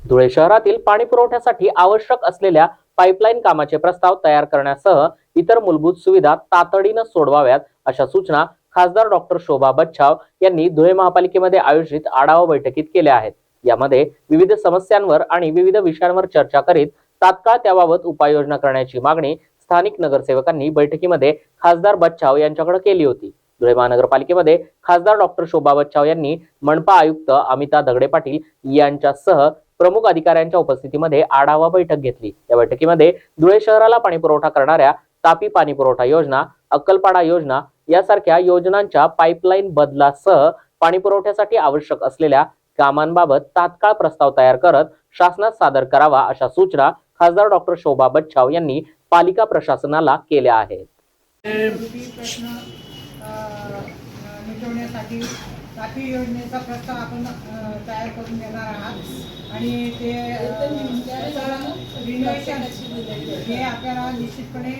धुळे शहरातील पाणी पुरवठ्यासाठी आवश्यक असलेल्या पाईपलाईन कामाचे प्रस्ताव तयार करण्यासह इतर मूलभूत सुविधा तातडीनं सोडवाव्यात अशा सूचना खासदार डॉक्टर शोभा बच्छाव यांनी धुळे महापालिकेमध्ये आयोजित आढावा बैठकीत केल्या आहेत. यामध्ये विविध समस्यांवर आणि विविध विषयांवर चर्चा करीत तात्काळ त्याबाबत उपाययोजना करण्याची मागणी स्थानिक नगरसेवकांनी बैठकीमध्ये खासदार बच्छाव यांच्याकडे केली होती. धुळे महानगरपालिकेमध्ये खासदार डॉक्टर शोभा बच्छाव यांनी मनपा आयुक्त अमिता दगडे पाटील यांच्यासह प्रमुख अधिकाऱ्यांच्या उपस्थितीमध्ये आढावा बैठक घेतली. या बैठकीमध्ये धुळे शहराला पाणी पुरवठा करणाऱ्या तापी पाणी पुरवठा योजना अक्कलपाडा योजना यासारख्या योजनांच्या पाईपलाईन बदलासह पाणी पुरवठ्यासाठी आवश्यक असलेल्या कामांबाबत तात्काळ प्रस्ताव तयार करत शासनात सादर करावा अशा सूचना खासदार डॉक्टर शोभा बच्छाव यांनी पालिका प्रशासनाला केल्या आहेत. मिटवण्यासाठी तापी योजनेचा प्रस्ताव आपण तयार करून देणार आहात. आणि ते रिनोव्हेशन हे आपल्याला निश्चितपणे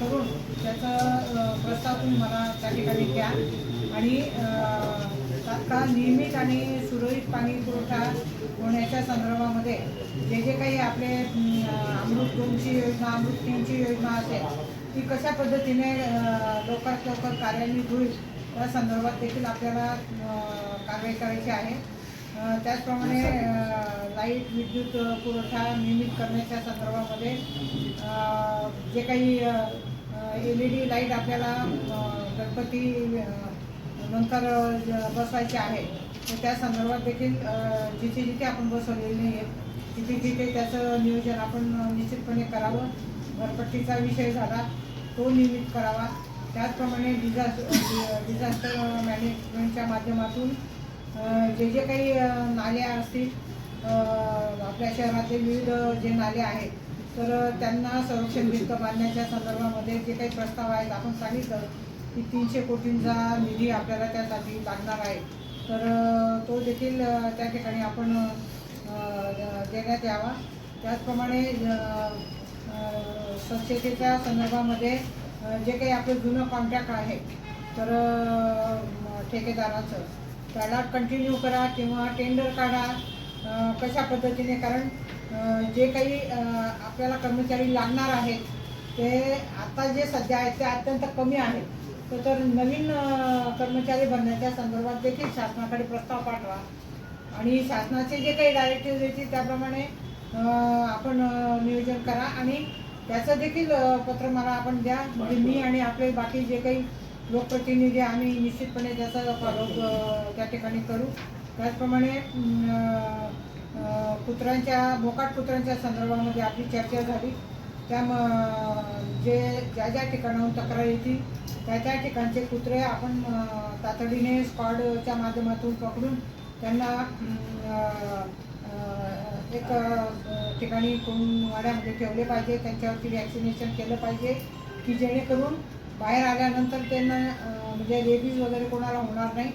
करून त्याचं प्रस्ताव तुम्ही मला त्या ठिकाणी द्या. आणि तात्काळ नियमित आणि सुरळीत पाणी पुरवठा होण्याच्या संदर्भामध्ये जे जे काही आपले अमृत दोनची योजना अमृत तीनची योजना असेल ती कशा पद्धतीने लवकरात लवकर कार्यान्वित होईल त्या संदर्भात देखील आपल्याला कारवाई करायची आहे. त्याचप्रमाणे अ, लाइट विद्युत पुरवठा नियमित करण्याच्या संदर्भामध्ये जे काही एल ई डी लाइट आपल्याला गणपती नंतर बसवायचे आहे तर त्या संदर्भात देखील जिथे जिथे आपण बसवलेले नाही आहेत तिथे तिथे त्याचं नियोजन आपण निश्चितपणे करावं. घरपट्टीचा विषय झाला तो नियमित करावा. त्याचप्रमाणे डिझास्टर डिझास्टर मॅनेजमेंटच्या माध्यमातून जे जे काही नाले नाल्या असतील आपल्या शहरातले विविध जे नाले आहेत तर त्यांना संरक्षण भिंत बांधण्याच्या संदर्भामध्ये जे काही प्रस्ताव आहेत आपण सांगितलं की तीनशे कोटींचा निधी आपल्याला त्यासाठी लागणार आहे. तर तो देखील त्या ठिकाणी आपण देण्यात यावा. त्याचप्रमाणे स्वच्छतेच्या संदर्भामध्ये जे काही आपलं जुनं कॉन्ट्रॅक्ट आहे तर ठेकेदाराचं त्याला कंटिन्यू करा किंवा टेंडर काढा कशा पद्धतीने? कारण जे काही आपल्याला कर्मचारी लागणार आहेत ते आता जे सध्या आहेत ते अत्यंत कमी आहेत. तर तर नवीन कर्मचारी भरण्याच्या संदर्भात देखील शासनाकडे प्रस्ताव पाठवा. आणि शासनाचे जे काही डायरेक्टिव्ह येतील त्याप्रमाणे आपण नियोजन करा आणि त्याचं देखील पत्र मला आपण द्या. म्हणजे मी आणि आपले बाकी जे काही लोकप्रतिनिधी आम्ही निश्चितपणे त्याचा फॉलोअप त्या ठिकाणी करू. त्याचप्रमाणे कुत्र्यांच्या मोकाट कुत्र्यांच्या संदर्भामध्ये आपली चर्चा झाली. त्या म- जे ज्या ज्या ठिकाणाहून तक्रार येतील त्या त्या ठिकाणचे कुत्रे आपण तातडीने स्क्वॉडच्या माध्यमातून पकडून त्यांना एक ठिकाणी कोण वाड्यामध्ये ठेवले पाहिजे त्यांच्यावरती वॅक्सिनेशन केलं पाहिजे की जेणेकरून बाहेर आल्यानंतर त्यांना म्हणजे रेबीज वगैरे कोणाला होणार नाही.